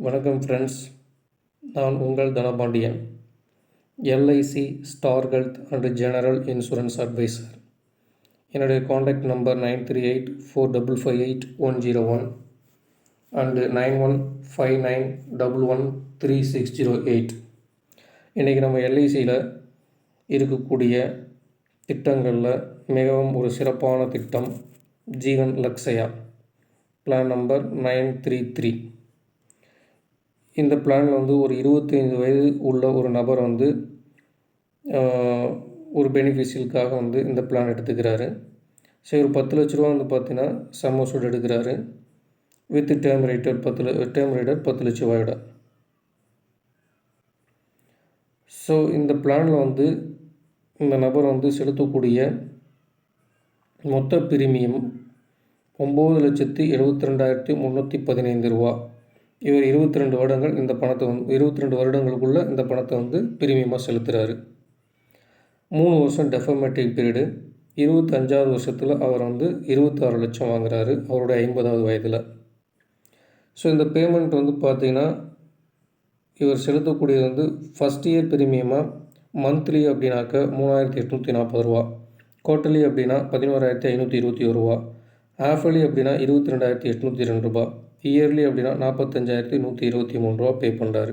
வணக்கம் ஃப்ரெண்ட்ஸ் நான் உங்கள் Dhanapandian. LIC star health and general insurance advisor என்னுடைய contact number nine three eight four double five eight one zero one and nine one five nine double one three six zero eight இன்றைக்கி நம்ம எல்ஐசியில் இருக்கக்கூடிய திட்டங்களில் மிகவும் ஒரு சிறப்பான திட்டம் Jeevan Lakshya plan number nine three three இந்த பிளானில் வந்து ஒரு இருபத்தைந்து வயது உள்ள ஒரு நபர் வந்து ஒரு பெனிஃபிஷியலுக்காக வந்து இந்த பிளான் எடுத்துக்கிறாரு. சரி ஒரு பத்து லட்ச ரூபா வந்து பார்த்தீங்கன்னா சமோசூட் எடுக்கிறாரு. வித் டேர்ம் ரைட்டர் பத்து ல டேர்ம் ரைடர் பத்து லட்ச ரூபாயோட. ஸோ இந்த பிளானில் வந்து இந்த நபர் வந்து செலுத்தக்கூடிய மொத்த பிரீமியம் ஒம்பது லட்சத்தி எழுபத்தி ரெண்டாயிரத்தி முந்நூற்றி பதினைந்து ரூபா. இவர் இருபத்தி ரெண்டு வருடங்கள் இந்த பணத்தை வந்து இருபத்தி ரெண்டு வருடங்களுக்குள்ளே இந்த பணத்தை வந்து பிரீமியமாக செலுத்துகிறாரு மூணு வருஷம் டெஃபமேட்டிக் பீரியடு இருபத்தஞ்சாவது வருஷத்தில் அவர் வந்து இருபத்தாறு லட்சம் வாங்குறாரு அவருடைய ஐம்பதாவது வயதில். ஸோ இந்த பேமெண்ட் வந்து பார்த்திங்கன்னா இவர் செலுத்தக்கூடியது வந்து ஃபஸ்ட் இயர் பிரீமியமாக மந்த்லி அப்படின்னாக்க மூணாயிரத்தி எட்நூற்றி நாற்பது ரூபா. குவார்ட்டர்லி அப்படின்னா பதினோராயிரத்தி ஐநூற்றி இருபத்தி ஒரு ரூபா. ஆஃபலி அப்படின்னா இருபத்தி ரெண்டாயிரத்தி எட்நூற்றி ரெண்டு ரூபா. இயர்லி அப்படின்னா நாற்பத்தஞ்சாயிரத்தி நூற்றி இருபத்தி மூணு ரூபா பே பண்ணுறாரு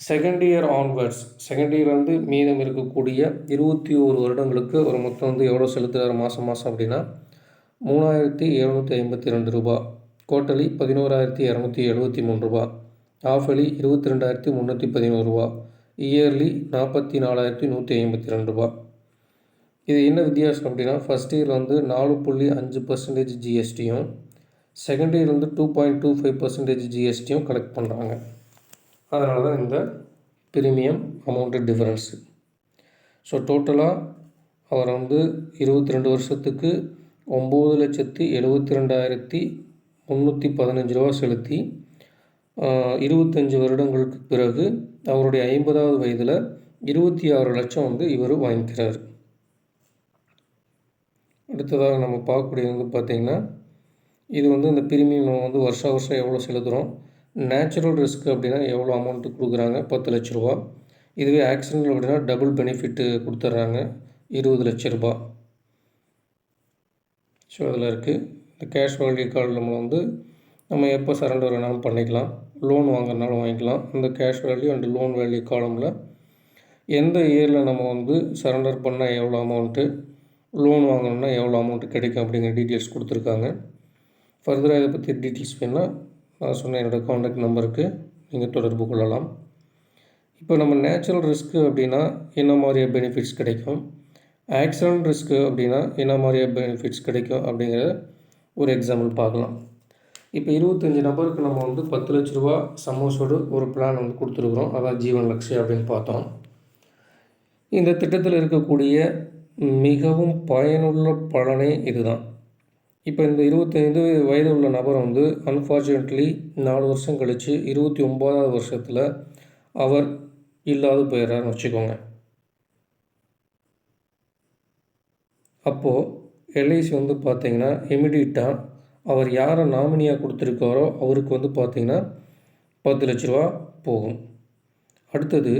second year onwards second year வந்து மீதம் இருக்கக்கூடிய இருபத்தி ஒரு வருடங்களுக்கு ஒரு மொத்தம் வந்து எவ்வளோ செலுத்துகிறார் மாதம் மாதம் அப்படின்னா மூணாயிரத்தி எழுநூற்றி ஐம்பத்தி ரெண்டு ரூபா குவார்ட்டலி பதினோராயிரத்தி இரநூத்தி எழுபத்தி மூணு ரூபா ஆஃபலி இருபத்தி ரெண்டாயிரத்தி முந்நூற்றி பதினோரு ரூபா இயர்லி நாற்பத்தி நாலாயிரத்தி நூற்றி ஐம்பத்தி ரெண்டு ரூபா. இது என்ன வித்தியாசம் அப்படின்னா ஃபஸ்ட் இயர் வந்து நாலு புள்ளி அஞ்சு பர்சன்டேஜ் ஜிஎஸ்டியும் செகண்ட் இயர் வந்து two point two five percentage ஜிஎஸ்டியும் collect பண்ணுறாங்க அதனால தான் இந்த ப்ரீமியம் அமௌண்ட்டு டிஃப்ரென்ஸு ஸோ டோட்டலாக அவர் வந்து இருபத்தி ரெண்டு வருஷத்துக்கு ஒம்பது லட்சத்தி எழுபத்தி ரெண்டாயிரத்தி முந்நூற்றி பதினஞ்சு ரூபா செலுத்தி இருபத்தஞ்சி இருபத்தஞ்சு வருடங்களுக்கு பிறகு அவருடைய ஐம்பதாவது வயதில் இருபத்தி ஆறு லட்சம் வந்து இவர் வாங்கிக்கிறார். அடுத்ததாக நம்ம பார்க்கக்கூடியது வந்து பார்த்திங்கன்னா இது வந்து இந்த பிரீமியம் நம்ம வந்து வருஷா வருஷம் எவ்வளோ செலுத்துகிறோம்? நேச்சுரல் ரிஸ்க் அப்படின்னா எவ்வளோ அமௌண்ட்டு கொடுக்குறாங்க? பத்து லட்ச ரூபா. இதுவே ஆக்சிடென்ட் அப்படின்னா டபுள் பெனிஃபிட்டு கொடுத்துட்றாங்க. இருபது லட்ச ரூபா. ஸோ அதில் இருக்குது இந்த கேஷ் வேல்யூ கார்டு நம்ம வந்து நம்ம எப்போ சரண்டர் வேணாலும் பண்ணிக்கலாம். லோன் வாங்குறதுனாலும் வாங்கிக்கலாம். இந்த cash value and loan value காலமில் எந்த இயரில் நம்ம வந்து சரண்டர் பண்ணால் எவ்வளோ அமௌண்ட்டு லோன் வாங்கணும்னா எவ்வளோ அமௌண்ட்டு கிடைக்கும் அப்படிங்கிற டீட்டெயில்ஸ் கொடுத்துருக்காங்க. ஃபர்தராக இதை பற்றி டீட்டெயில்ஸ் வேணால் நான் சொன்ன என்னோடய காண்டாக்ட் நம்பருக்கு நீங்கள் தொடர்பு கொள்ளலாம். இப்போ நம்ம நேச்சுரல் ரிஸ்க்கு அப்படின்னா என்ன மாதிரியா பெனிஃபிட்ஸ் கிடைக்கும்? ஆக்சிடென்ட் ரிஸ்க்கு அப்படின்னா என்ன மாதிரியா பெனிஃபிட்ஸ் கிடைக்கும் அப்படிங்கிற ஒரு எக்ஸாம்பிள் பார்க்கலாம். இப்போ இருபத்தஞ்சி நபருக்கு நம்ம வந்து பத்து லட்ச ரூபா சமோசோடு ஒரு பிளான் வந்து கொடுத்துருக்குறோம். அதான் ஜீவன் லக்ஷ்யா அப்படின்னு பார்த்தோம். இந்த திட்டத்தில் இருக்கக்கூடிய மிகவும் பயனுள்ள பலனே இதுதான். இப்போ இந்த இருபத்தைந்து வயது உள்ள நபர் வந்து அன்ஃபார்ச்சுனேட்லி நாலு வருஷம் கழித்து இருபத்தி ஒம்போதாவது வருஷத்தில் அவர் இல்லாது போயிடுறாருன்னு வச்சுக்கோங்க. அப்போது எல்ஐசி வந்து பார்த்திங்கன்னா இமிடியட்டாக அவர் யாரை நாமினியாக கொடுத்துருக்காரோ அவருக்கு வந்து பார்த்திங்கன்னா பத்து லட்ச ரூபா போகும். அடுத்தது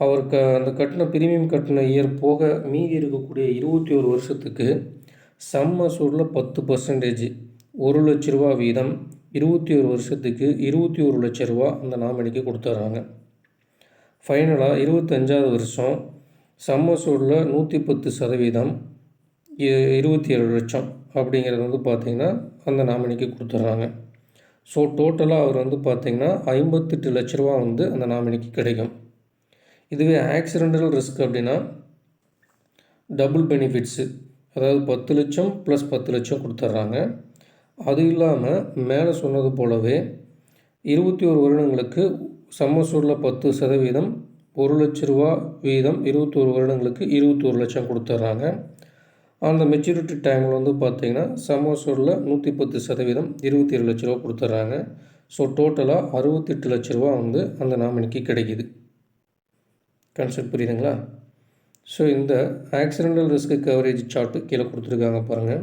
அவருக்கு அந்த கட்டின பிரீமியம் கட்டின இயர் போக மீதி இருக்கக்கூடிய இருபத்தி ஒரு வருஷத்துக்கு சம் மசூரில் பத்து பர்சன்டேஜ் ஒரு லட்ச ரூபா வீதம் இருபத்தி ஒரு வருஷத்துக்கு இருபத்தி ஒரு லட்ச ரூபா அந்த நாமினிக்கு கொடுத்துட்றாங்க ஃபைனலாக இருபத்தஞ்சாவது வருஷம் சம்மசூரில் நூற்றி பத்து சதவீதம் இருபத்தி ஏழு லட்சம் அப்படிங்கிறது வந்து பார்த்திங்கன்னா அந்த நாமினிக்கு கொடுத்துட்றாங்க ஸோ டோட்டலாக அவர் வந்து பார்த்திங்கன்னா ஐம்பத்தெட்டு லட்ச ரூபா வந்து அந்த நாமினிக்கு கிடைக்கும். இதுவே ஆக்சிடென்டல் ரிஸ்க் அப்படின்னா டபுள் பெனிஃபிட்ஸு அதாவது பத்து லட்சம் ப்ளஸ் பத்து லட்சம் கொடுத்துட்றாங்க. அது இல்லாமல் மேலே சொன்னது போலவே இருபத்தி ஒரு வருடங்களுக்கு சமசூரில் பத்து சதவீதம் ஒரு லட்ச ரூபா வீதம் இருபத்தோரு வருடங்களுக்கு இருபத்தோரு லட்சம் கொடுத்துட்றாங்க. அந்த மெச்சூரிட்டி டைமில் வந்து பார்த்திங்கன்னா சம்மசூரில் நூற்றி பத்து சதவீதம் இருபத்தி ஏழு லட்ச ரூபா கொடுத்துட்றாங்க. ஸோ டோட்டலாக அறுபத்தெட்டு லட்ச ரூபா வந்து அந்த நாமினிக்கு கிடைக்கிது. கன்செப்ட் புரியுதுங்களா? ஸோ இந்த ஆக்சிடென்டல் ரிஸ்க் கவரேஜ் சார்ட்டு கீழே கொடுத்துருக்காங்க பாருங்கள்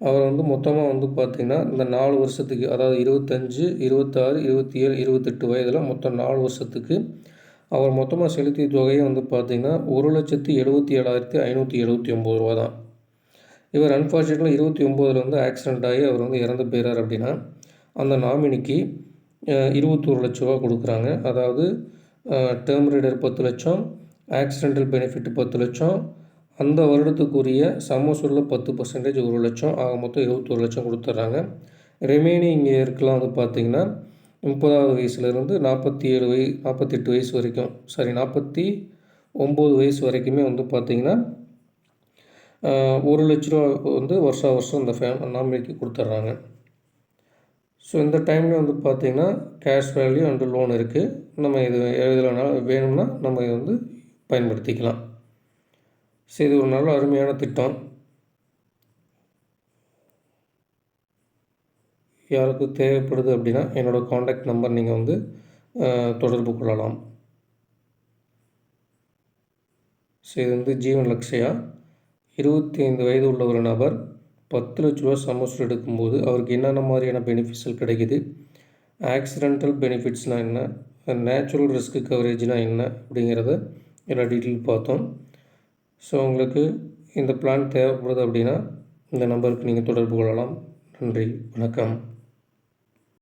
அவர் வந்து மொத்தமாக வந்து பார்த்திங்கன்னா இந்த நாலு வருஷத்துக்கு அதாவது இருபத்தஞ்சு இருபத்தாறு இருபத்தி ஏழு இருபத்தெட்டு வயதில் மொத்தம் நாலு வருஷத்துக்கு அவர் மொத்தமாக செலுத்திய தொகையை வந்து பார்த்திங்கன்னா ஒரு லட்சத்தி எழுபத்தி ஏழாயிரத்தி ஐநூற்றி எழுபத்தி ஒம்பது ரூபா தான். இவர் அன்ஃபார்ச்சுனேட்லி இருபத்தி ஒம்போதில் வந்து ஆக்சிடெண்ட் ஆகி அவர் வந்து இறந்து போயிறார் அப்படின்னா அந்த நாமினிக்கு இருபத்தோரு லட்ச ரூபா கொடுக்குறாங்க. அதாவது டேர்ம் ரீடர் பத்து லட்சம் ஆக்சிடென்டல் பெனிஃபிட் பத்து லட்சம். அந்த வருடத்துக்குரிய சமசூரில் பத்து பர்சன்டேஜ் ஒரு லட்சம். ஆக மொத்தம் இருபத்தொரு லட்சம் கொடுத்துட்றாங்க. ரிமைனிங் இயர்க்கெலாம் வந்து பார்த்திங்கன்னா முப்பதாவது வயசுலேருந்து நாற்பத்தி ஏழு வய நாற்பத்தெட்டு வயசு வரைக்கும். சாரி நாற்பத்தி ஒம்பது வயசு வரைக்குமே வந்து பார்த்திங்கன்னா ஒரு லட்ச ரூபா வந்து வருஷா வருஷம் இந்த ஃபே நாமினிக்கு கொடுத்துட்றாங்க. ஸோ இந்த டைமில் வந்து பார்த்திங்கன்னா கேஷ் வேல்யூ அண்டு லோன் இருக்குது நம்ம இது எதுலனா வேணும்னா நம்ம வந்து பயன்படுத்திக்கலாம். ஸோ இது ஒரு நல்ல அருமையான திட்டம். யாருக்கு தேவைப்படுது அப்படின்னா என்னோடய காண்டாக்ட் நம்பர் நீங்கள் வந்து தொடர்பு கொள்ளலாம். ஸோ இது வந்து ஜீவன் லக்ஷயா. இருபத்தி ஐந்து வயது உள்ள ஒரு நபர் பத்து லட்ச ரூபா செமஸ்டர் எடுக்கும்போது அவருக்கு என்னென்ன மாதிரியான பெனிஃபிட்ஸ்கள் கிடைக்குது? ஆக்சிடென்டல் பெனிஃபிட்ஸ்னால் என்ன? நேச்சுரல் ரிஸ்க் கவரேஜ்னால் என்ன? அப்படிங்கிறத எல்லா டீட்டெயில் பார்த்தோம். ஸோ உங்களுக்கு இந்த பிளான் தேவைப்படுது அப்படின்னா இந்த நம்பருக்கு நீங்கள் தொடர்பு கொள்ளலாம். நன்றி. வணக்கம்.